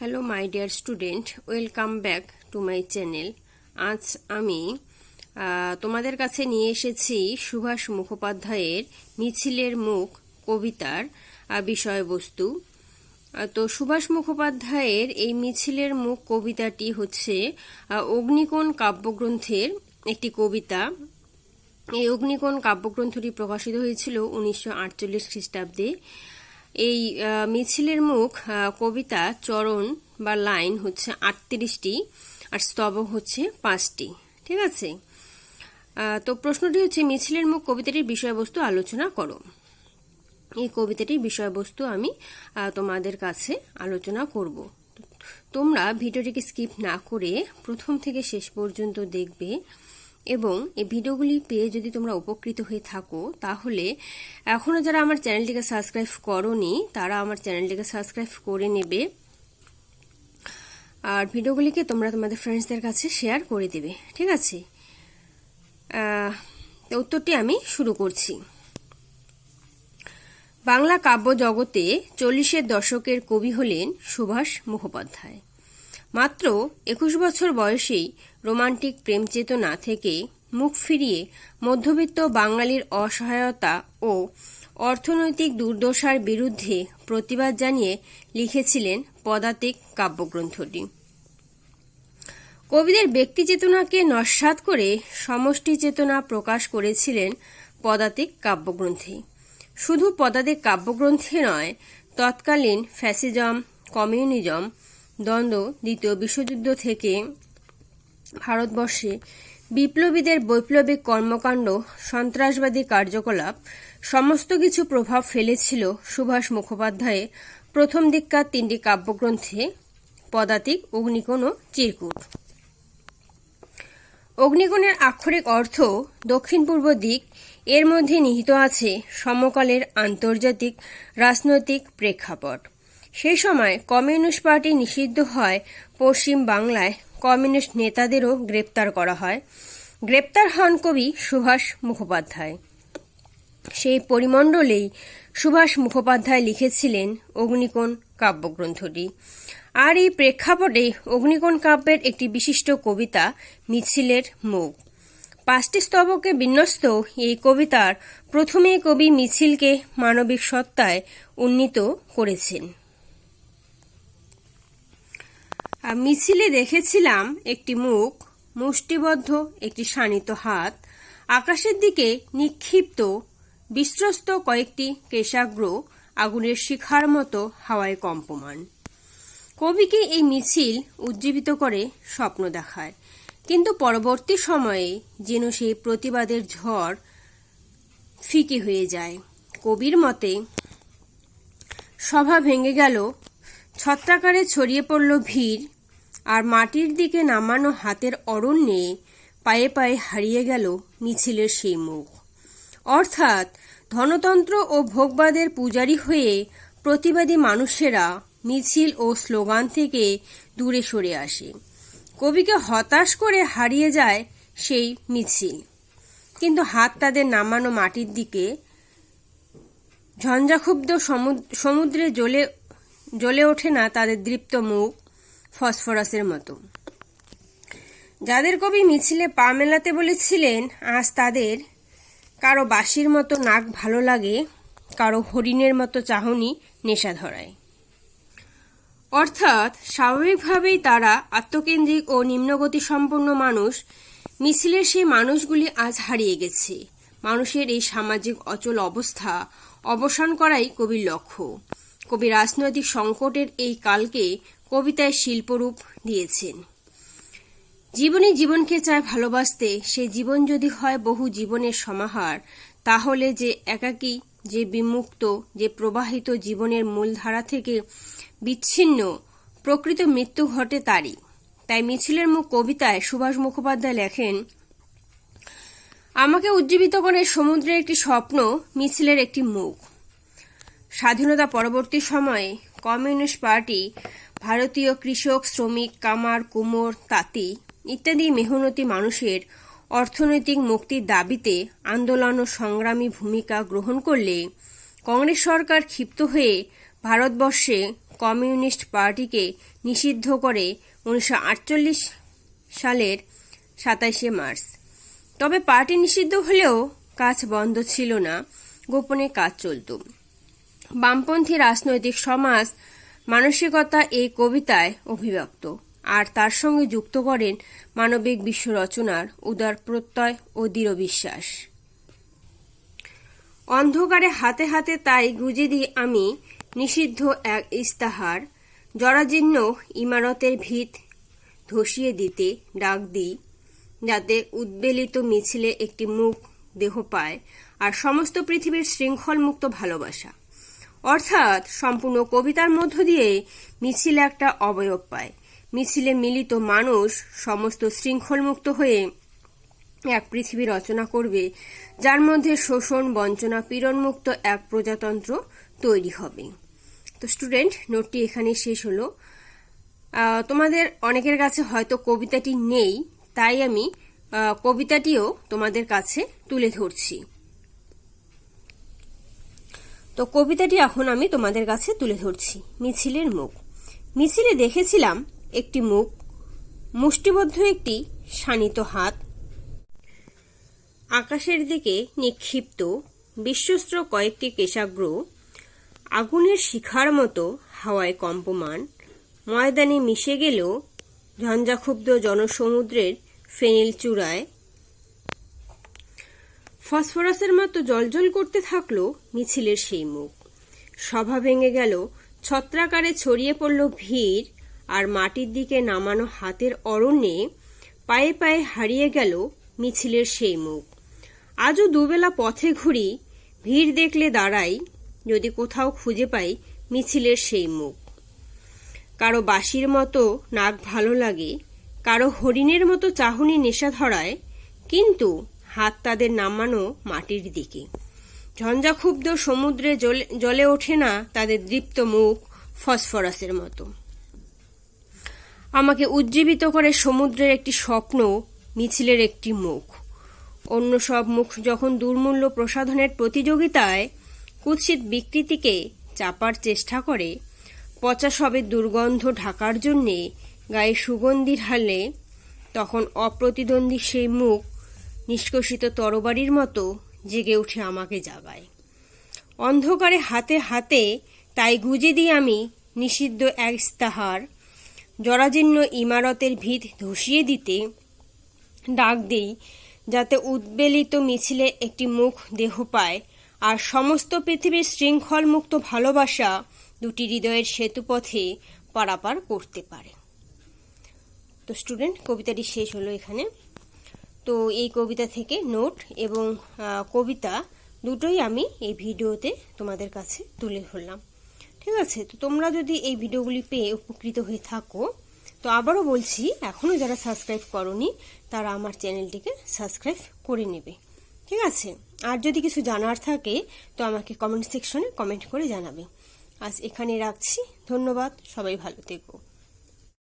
Hello my dear student welcome back to my channel আজ আমি তোমাদের কাছে নিয়ে এসেছি সুভাষ মুখোপাধ্যায়ের মিছিলের মুখ, কবিতার বিষয়বস্তু। তো সুভাষ মুখোপাধ্যায়ের এই মিছিলের মুখ, কবিতাটি হচ্ছে অগ্নিকোণ কাব্যগ্রন্থের একটি কবিতা। এই অগ্নিকোণ কাব্যগ্রন্থটি প্রকাশিত হয়েছিল উনিশশো আটচল্লিশ খ্রিস্টাব্দে। এই মিছিলের মুখ কবিতা, চরণ বা লাইন হচ্ছে আটত্রিশটি আর স্তবক হচ্ছে পাঁচটি। ঠিক আছে? তো প্রশ্নটি হচ্ছে, মিছিলের মুখ, কবিতাটির বিষয়বস্তু আলোচনা করো। এই কবিতাটির বিষয়বস্তু আমি তোমাদের কাছে আলোচনা করব। তোমরা ভিডিওটিকে স্কিপ না করে প্রথম থেকে শেষ পর্যন্ত দেখবে এবং এই ভিডিওগুলি পেয়ে যদি তোমরা উপকৃত হয়ে থাকো, তাহলে এখনও যারা আমার চ্যানেলটিকে সাবস্ক্রাইব করনি, তারা আমার চ্যানেলটিকে সাবস্ক্রাইব করে নেবে। আর ভিডিওগুলিকে তোমরা তোমাদের ফ্রেন্ডসদের কাছে শেয়ার করে দেবে, ঠিক আছে? উত্তরটি আমি শুরু করছি। বাংলা কাব্য জগতে চল্লিশের দশকের কবি হলেন সুভাষ মুখোপাধ্যায়। মাত্র একুশ বছর বয়সেই রোমান্টিক প্রেম চেতনা থেকে মুখ ফিরিয়ে মধ্যবিত্ত বাঙালির অসহায়তা ও অর্থনৈতিক দুর্দশার বিরুদ্ধে প্রতিবাদ জানিয়ে লিখেছিলেন পদাতিক কাব্যগ্রন্থটি। কবিদের ব্যক্তি চেতনাকে নস্বাত করে সমষ্টি চেতনা প্রকাশ করেছিলেন পদাতিক কাব্যগ্রন্থে। শুধু পদাতিক কাব্যগ্রন্থে নয়, তৎকালীন ফ্যাসিজম, কমিউনিজম দ্বন্দ্ব দ্বিতীয় বিশ্বযুদ্ধ থেকে ভারতবর্ষে বিপ্লবীদের বৈপ্লবিক কর্মকাণ্ড, সন্ত্রাসবাদী কার্যকলাপ, সমস্ত কিছু প্রভাব ফেলেছিল সুভাষ মুখোপাধ্যায়ের প্রথম দিককার তিনটি কাব্যগ্রন্থে, পদাতিক, অগ্নিকোণ ও চিরকুট। অগ্নিকোণের আক্ষরিক অর্থ দক্ষিণ পূর্ব দিক, এর মধ্যে নিহিত আছে সমকালের আন্তর্জাতিক, রাজনৈতিক প্রেক্ষাপট। সেই সময় কমিউনিস্ট পার্টি নিষিদ্ধ হয় পশ্চিম বাংলায়। কমিউনিস্ট নেতাদেরও গ্রেপ্তার করা হয়। গ্রেপ্তার হন কবি সুভাষ মুখোপাধ্যায়। সেই পরিমণ্ডলেই সুভাষ মুখোপাধ্যায় লিখেছিলেন অগ্নিকোণ কাব্যগ্রন্থটি। আর এই প্রেক্ষাপটে অগ্নিকোণ কাব্যের একটি বিশিষ্ট কবিতা, মিছিলের মুখ। পাঁচটি স্তবকে বিন্যস্ত এই কবিতার প্রথমে কবি মিছিলকে মানবিক সত্তায় উন্নীত করেছেন আর মিছিলে দেখেছিলাম একটি মুখ, মুষ্টিবদ্ধ একটি শানিত হাত, আকাশের দিকে নিক্ষিপ্ত, বিশ্বস্ত কয়েকটি কেশাগ্র আগুনের শিখার মতো হাওয়ায় কম্পমান। কবিকে এই মিছিল উজ্জীবিত করে স্বপ্ন দেখায়। কিন্তু পরবর্তী সময়ে যেন সেই প্রতিবাদের ঝড় ফিকে হয়ে যায়। কবির মতে, সভা ভেঙে গেল, ছত্রাকারে ছড়িয়ে পড়ল ভিড় আর মাটির দিকে নামানো হাতের অরণ্যে পায়ে পায়ে হারিয়ে গেল মিছিলের সেই মুখ। অর্থাৎ ধনতন্ত্র ও ভোগবাদের পূজারী হয়ে প্রতিবাদী মানুষেরা মিছিল ও স্লোগান থেকে দূরে সরে আসে। কবিকে হতাশ করে হারিয়ে যায় সেই মিছিল। কিন্তু হাত তাদের নামানো মাটির দিকে ঝঞ্ঝাক্ষুব্ধ সমুদ- সমুদ্রে জ্বলে জ্বলে ওঠে না তাদের দৃপ্ত মুখ। ফসফরাসের মতো। যাদের কবি মিছিলে পা মেলাতে বলেছিলেন, আজ তাদের কারও বাঁশির মতো নাক ভালো লাগে, কারও হরিণের মতো চাহনি নেশা ধরায়। অর্থাৎ স্বাভাবিকভাবেই তারা আত্মকেন্দ্রিক ও নিম্নগতি সম্পন্ন মানুষ, মিছিলের সেই মানুষগুলি আজ হারিয়ে গেছে। মানুষের এই সামাজিক অচল অবস্থা অবসান করাই কবির লক্ষ্য। কবি রাজনৈতিক সংকটের এই কালকে কবিতায় শিল্পরূপ দিয়েছেন জীবনই জীবনকে চায় ভালোবাসতে, সে জীবন যদি হয় বহু জীবনের সমাহার, তাহলে যে একাকী, যে বিমুক্ত, যে প্রবাহিত জীবনের মূলধারা থেকে বিচ্ছিন্ন, প্রকৃত মৃত্যু ঘটে তারই। তাই মিছিলের মুখ কবিতায় সুভাষ মুখোপাধ্যায় লেখেন, আমাকে উজ্জীবিত করে সমুদ্রের একটি স্বপ্ন, মিছিলের একটি মুখ। স্বাধীনতা পরবর্তী সময়ে কমিউনিস্ট পার্টি ভারতীয় কৃষক, শ্রমিক, কামার, কুমোর, তাঁতি ইত্যাদি মেহনতি মানুষের অর্থনৈতিক মুক্তির দাবিতে আন্দোলন ও সংগ্রামী ভূমিকা গ্রহণ করলে কংগ্রেস সরকার ক্ষিপ্ত হয়ে ভারতবর্ষে কমিউনিস্ট পার্টিকে নিষিদ্ধ করে উনিশশো আটচল্লিশ সালের সাতাইশে মার্চ। তবে পার্টি নিষিদ্ধ হলেও কাজ বন্ধ ছিল না, গোপনে কাজ চলত। বামপন্থী রাজনৈতিক সমাজ মানসিকতা এই কবিতায় অভিব্যক্ত। আর তার সঙ্গে যুক্ত করেন মানবিক বিশ্ব রচনার উদার প্রত্যয় ও দৃঢ় বিশ্বাস। অন্ধকারে হাতে হাতে তাই গুজে দিই আমি নিষিদ্ধ এক ইস্তাহার, জরাজীর্ণ ইমারতের ভিত ধসিয়ে দিতে ডাক দিই, যাতে উদ্বেলিত মিছিলে একটি মুখ দেহ পায়, আর সমস্ত পৃথিবীর শৃঙ্খল মুক্ত ভালোবাসা। অর্থাৎ সম্পূর্ণ কবিতার মধ্য দিয়ে মিছিলে একটা অবয়ব পায়। মিছিলে মিলিত মানুষ সমস্ত শৃঙ্খলমুক্ত হয়ে এক পৃথিবী রচনা করবে, যার মধ্যে শোষণ, বঞ্চনা, পীড়নমুক্ত এক প্রজাতন্ত্র তৈরি হবে। তো স্টুডেন্ট, নোটটি এখানে শেষ হলো। তোমাদের অনেকের কাছে হয়তো কবিতাটি নেই, তাই আমি কবিতাটিও তোমাদের কাছে তুলে ধরছি। তো কবিতাটি এখন আমি তোমাদের কাছে তুলে ধরছি। মিছিলের মুখ। মিছিলে দেখেছিলাম একটি মুখ, মুষ্টিবদ্ধ একটি শানিত হাত। আকাশের দিকে নিক্ষিপ্ত বিশ্বস্ত্র কয়েকটি কেশাগ্র, আগুনের শিখার মতো হাওয়ায় কম্পমান। ময়দানে মিশে গেল ঝঞ্ঝাক্ষুব্ধ জনসমুদ্রের ফেনিল চূড়ায় ফসফরাসের মতো জলজল করতে থাকল মিছিলের সেই মুখ। সভা ভেঙে গেল, ছত্রাকারে ছড়িয়ে পড়ল ভিড় আর মাটির দিকে নামানো হাতের অরণ্যে পায়ে পায়ে হারিয়ে গেল মিছিলের সেই মুখ। আজও দুবেলা পথে ঘুরি, ভিড় দেখলে দাঁড়াই, যদি কোথাও খুঁজে পাই মিছিলের সেই মুখ। কারও বাঁশির মতো নাক ভালো লাগে, কারও হরিণের মতো চাহনি নেশা ধরায়, কিন্তু হাত তাদের নামানো মাটির দিকে। ঝঞ্ঝাক্ষুব্ধ সমুদ্রে জলে জলে ওঠে না তাদের দৃপ্ত মুখ ফসফরাসের মতো। আমাকে উজ্জীবিত করে সমুদ্রের একটি স্বপ্ন, মিছিলের একটি মুখ। অন্য সব মুখ যখন দুর্মূল্য প্রসাধনের প্রতিযোগিতায় কুৎসিত বিকৃতিকে চাপার চেষ্টা করে, পচা সবের দুর্গন্ধ ঢাকার জন্যে গায়ে সুগন্ধি ঢালে, তখন অপ্রতিদ্বন্দ্বী সেই মুখ নিষ্কষিত তরবারির মতো জেগে উঠে আমাকে জাগায়। অন্ধকারে হাতে হাতে তাই গুজে দিই আমি নিষিদ্ধ এক ইস্তাহার, জরাজীর্ণ ইমারতের ভিত ধসিয়ে দিতে ডাক দিই, যাতে উদ্বেলিত মিছিলে একটি মুখ দেহ পায়। আর সমস্ত পৃথিবীর শৃঙ্খল মুক্ত ভালোবাসা দুটি হৃদয়ের সেতুপথে পারাপার করতে পারে। তো স্টুডেন্ট কবিতাটি শেষ হলো এখানে। তো এই কবিতা থেকে নোট এবং কবিতা দুটোই আমি এই ভিডিওতে তোমাদের কাছে তুলে ধরলাম। ঠিক আছে? তো তোমরা যদি এই ভিডিওগুলি পেয়ে উপকৃত হয়ে থাকো, তো আবারও বলছি এখনও যারা সাবস্ক্রাইব করনি, তারা আমার চ্যানেলটিকে সাবস্ক্রাইব করে নেবে। ঠিক আছে? আর যদি কিছু জানার থাকে, তো আমাকে কমেন্ট সেকশনে কমেন্ট করে জানাবে। আজ এখানে রাখছি। ধন্যবাদ। সবাই ভালো থেকো।